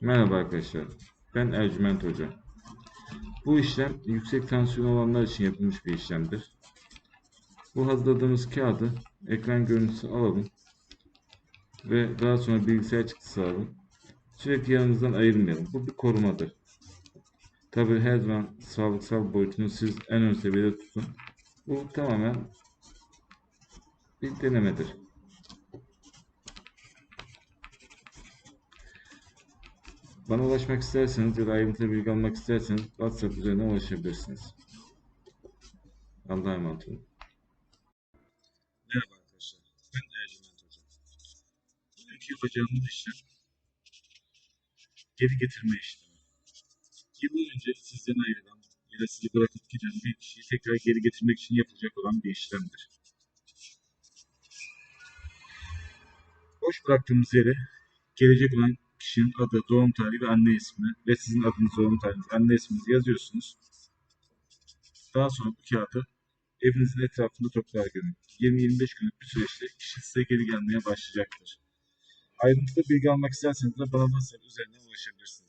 Merhaba arkadaşlar. Ben Ercüment Hoca. Bu işlem yüksek tansiyon olanlar için yapılmış bir işlemdir. Bu hazırladığımız kağıdı ekran görüntüsü alalım ve daha sonra bilgisayar çıktısı alalım. Sürekli yanınızdan ayırmayalım. Bu bir korumadır. Tabi her zaman sağlıksal boyutunu siz en ön seviyede tutun. Bu tamamen bir denemedir. Bana ulaşmak isterseniz ya da ayrıntılı bilgi almak isterseniz WhatsApp üzerinden ulaşabilirsiniz. Allah'a emanet olun. Merhaba arkadaşlar. Ben Ercüment Hoca. Bugünkü yapacağımız işlem geri getirme işlemi. Yıllar önce sizden ayrılan ya da sizi bırakıp giden bir kişiyi tekrar geri getirmek için yapılacak olan bir işlemdir. Boş bıraktığımız yere gelecek olan kişinin adı, doğum tarihi ve anne ismi ve sizin adınız, doğum tarihiniz, anne isminizi yazıyorsunuz. Daha sonra bu kağıdı evinizin etrafında toprağa gömün. 20-25 günlük bir süreçte kişi size geri gelmeye başlayacaktır. Ayrıntılı bilgi almak isterseniz de bana WhatsApp üzerinden ulaşabilirsiniz.